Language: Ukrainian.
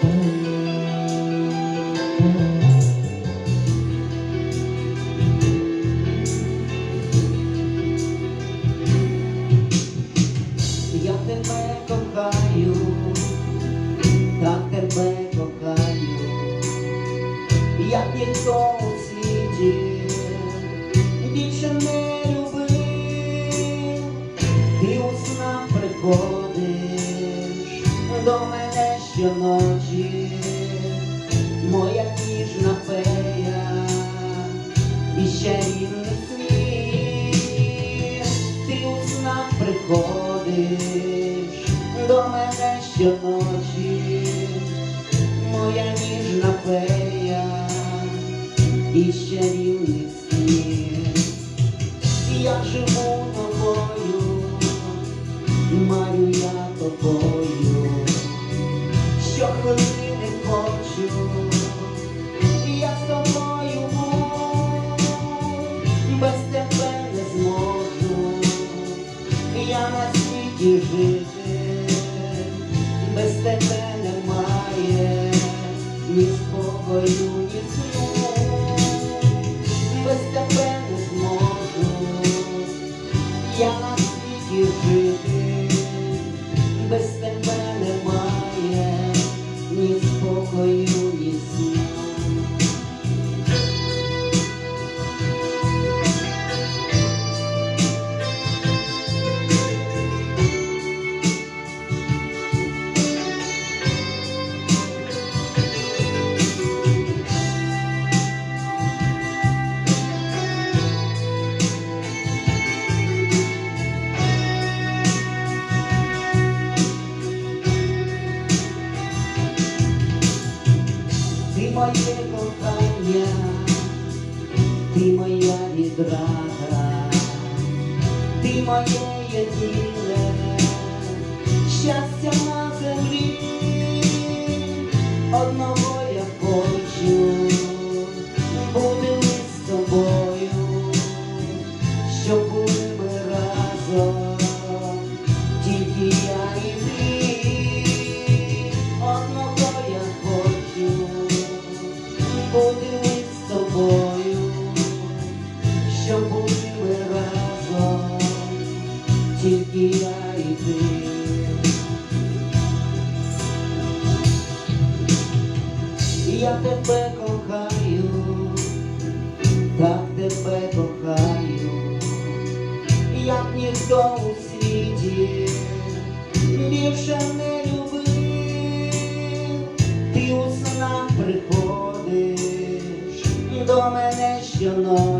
Я тебе кохаю, так тебе кохаю, як ніхто у світі більше не любив, ти у снах мене щоночі, моя ніжна фея і чарівний світ, ти у снах приходиш до мене щоночі, моя ніжна фея і чарівний світ. Я живу тобою, марю я тобою, я на світі жити, без тебе немає ні спокою, ні сну, без тебе не зможу, я моє кохання, ти моя відрада, ти моє єдине щастя на землі, одного я і ти. Я тебе кохаю, так тебе кохаю, як ніхто у світі більше не любив, ти у снах приходиш до мене щоночі,